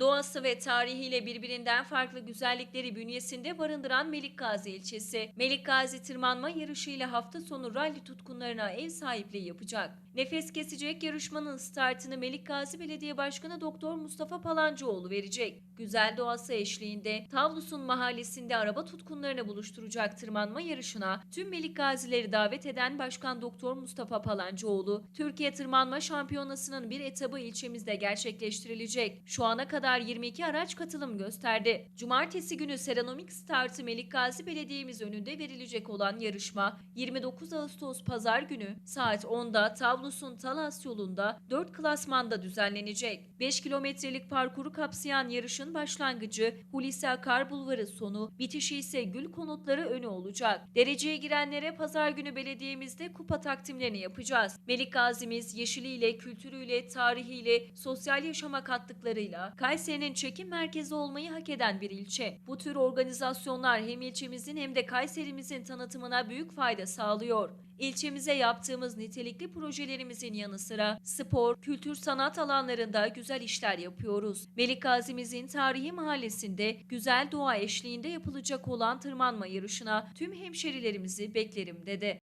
Doğası ve tarihiyle birbirinden farklı güzellikleri bünyesinde barındıran Melikgazi ilçesi, Melikgazi tırmanma yarışıyla hafta sonu ralli tutkunlarına ev sahipliği yapacak. Nefes kesecek yarışmanın startını Melikgazi Belediye Başkanı Doktor Mustafa Palancıoğlu verecek. Güzel doğası eşliğinde Tavlusun mahallesinde araba tutkunlarını buluşturacak tırmanma yarışına tüm Melikgazileri davet eden Başkan Doktor Mustafa Palancıoğlu, Türkiye Tırmanma Şampiyonası'nın bir etabı ilçemizde gerçekleştirilecek. Şu ana kadar 22 araç katılım gösterdi. Cumartesi günü seramik startı Melikgazi Belediye'miz önünde verilecek olan yarışma 29 Ağustos Pazar günü saat 10'da Tavlusun Talas yolunda 4 klasmanda düzenlenecek. 5 kilometrelik parkuru kapsayan yarışın başlangıcı Hulusi Akar Bulvarı sonu, bitişi ise Gül Konutları önü olacak. Dereceye girenlere pazar günü belediyemizde kupa takdimlerini yapacağız. Melik Gazi'miz yeşiliyle, kültürüyle, tarihiyle, sosyal yaşama kattıklarıyla Kayseri'nin çekim merkezi olmayı hak eden bir ilçe. Bu tür organizasyonlar hem ilçemizin hem de Kayserimizin tanıtımına büyük fayda sağlıyor. İlçemize yaptığımız nitelikli projelerimizin yanı sıra spor, kültür sanat alanlarında güzel işler yapıyoruz. Melik Gazi'mizin tarihi mahallesinde güzel doğa eşliğinde yapılacak olan tırmanma yarışına tüm hemşerilerimizi beklerim dedi.